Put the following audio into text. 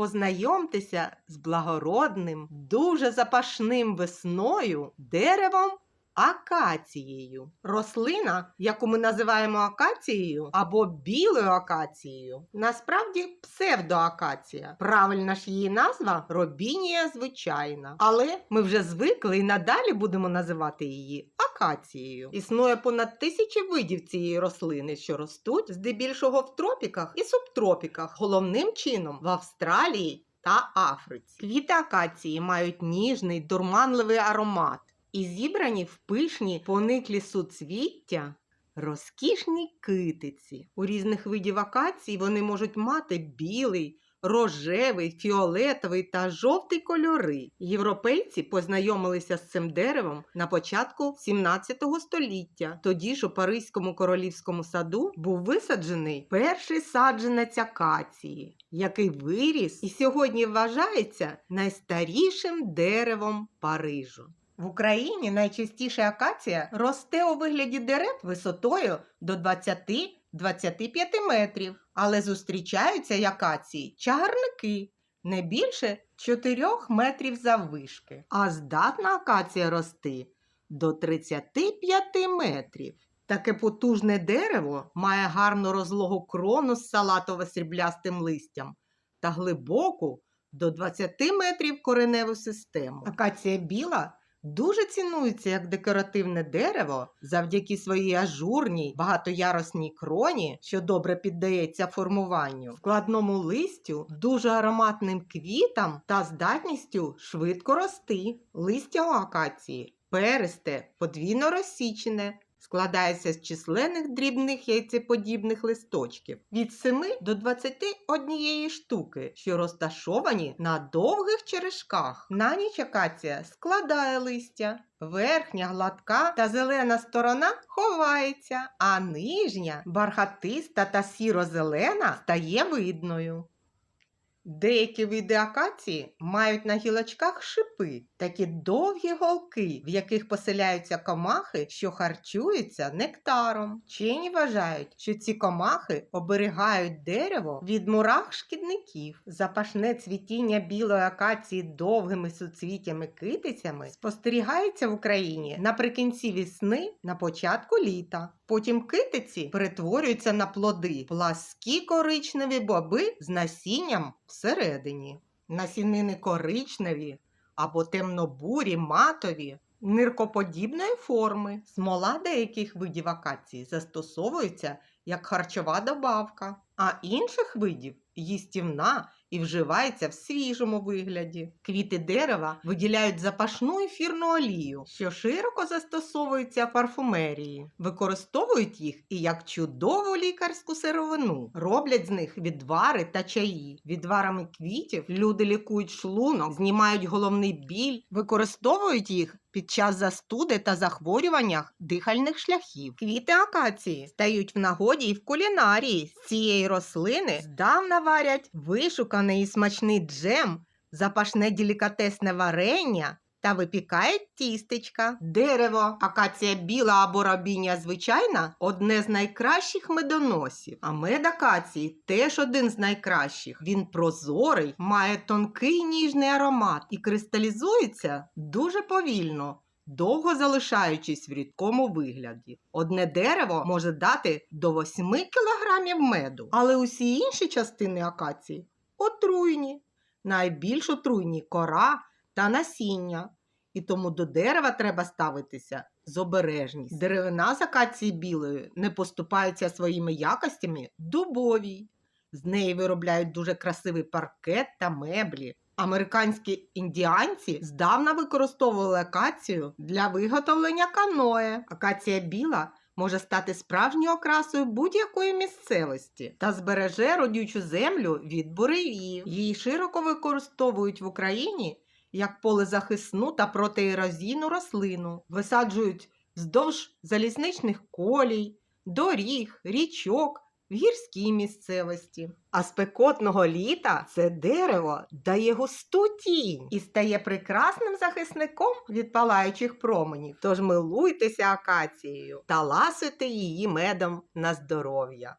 Познайомтеся з благородним, дуже запашним весною деревом акацією. Рослина, яку ми називаємо акацією або білою акацією, насправді псевдоакація. Правильна ж її назва робінія звичайна. Але ми вже звикли і надалі будемо називати її акацією. Існує понад тисячі видів цієї рослини, що ростуть здебільшого в тропіках і субтропіках, головним чином в Австралії та Африці. Квіти акації мають ніжний дурманливий аромат і зібрані в пишні пониклі суцвіття. Розкішні китиці. У різних видів акацій вони можуть мати білий, рожевий, фіолетовий та жовтий кольори. Європейці познайомилися з цим деревом на початку 17 століття. Тоді ж у Паризькому королівському саду був висаджений перший саджанець акації, який виріс і сьогодні вважається найстарішим деревом Парижу. В Україні найчастіше акація росте у вигляді дерев висотою до 20-25 метрів, але зустрічаються й акації чагарники не більше 4 метрів заввишки, а здатна акація рости до 35 метрів. Таке потужне дерево має гарну розлогу крону з салатово-сріблястим листям та глибоку до 20 метрів кореневу систему. Акація біла дуже цінується як декоративне дерево завдяки своїй ажурній багатояросній кроні, що добре піддається формуванню, складному листю, дуже ароматним квітам та здатністю швидко рости. Листя у акації пересте, подвійно розсічене. Складається з численних дрібних яйцеподібних листочків від 7 до 21 штуки, що розташовані на довгих черешках. На ніч акація складає листя. Верхня гладка та зелена сторона ховається, а нижня бархатиста та сіро-зелена стає видною. Деякі види акації мають на гілочках шипи, такі довгі голки, в яких поселяються комахи, що харчуються нектаром. Вчені вважають, що ці комахи оберігають дерево від мурах шкідників. Запашне цвітіння білої акації довгими суцвіттями китицями спостерігається в Україні наприкінці весни, на початку літа. Потім китиці перетворюються на плоди, пласкі коричневі боби з насінням всередині. Насінини коричневі або темнобурі, матові, ниркоподібної форми. Смола деяких видів акації застосовується як харчова добавка, а інших видів їстівна і вживається в свіжому вигляді. Квіти дерева виділяють запашну ефірну олію, що широко застосовується в парфумерії. Використовують їх і як чудову лікарську сировину, роблять з них відвари та чаї. Відварами квітів люди лікують шлунок, знімають головний біль, використовують їх під час застуди та захворюваннях дихальних шляхів. Квіти акації стають в нагоді і в кулінарії. З цієї рослини здавна варять вишуканий і смачний джем, запашне делікатесне варення. Та випікають тістечка. Дерево, акація біла або рабіння звичайна одне з найкращих медоносів. А мед акації теж один з найкращих. Він прозорий, має тонкий ніжний аромат і кристалізується дуже повільно. Довго залишаючись в рідкому вигляді. Одне дерево може дати до 8 кілограмів меду, але усі інші частини акації отруйні. Найбільш отруйні кора та насіння. І тому до дерева треба ставитися з обережністю. Деревина з акації білої не поступається своїми якостями дубовій. З неї виробляють дуже красивий паркет та меблі. Американські індіанці здавна використовували акацію для виготовлення каное. Акація біла може стати справжньою окрасою будь-якої місцевості та збереже родючу землю від буревів. Її широко використовують в Україні як полезахисну та протиерозійну рослину, висаджують вздовж залізничних колій, доріг, річок. В гірській місцевості. А спекотного літа це дерево дає густу тінь і стає прекрасним захисником від палаючих променів. Тож милуйтеся акацією та ласуйте її медом на здоров'я.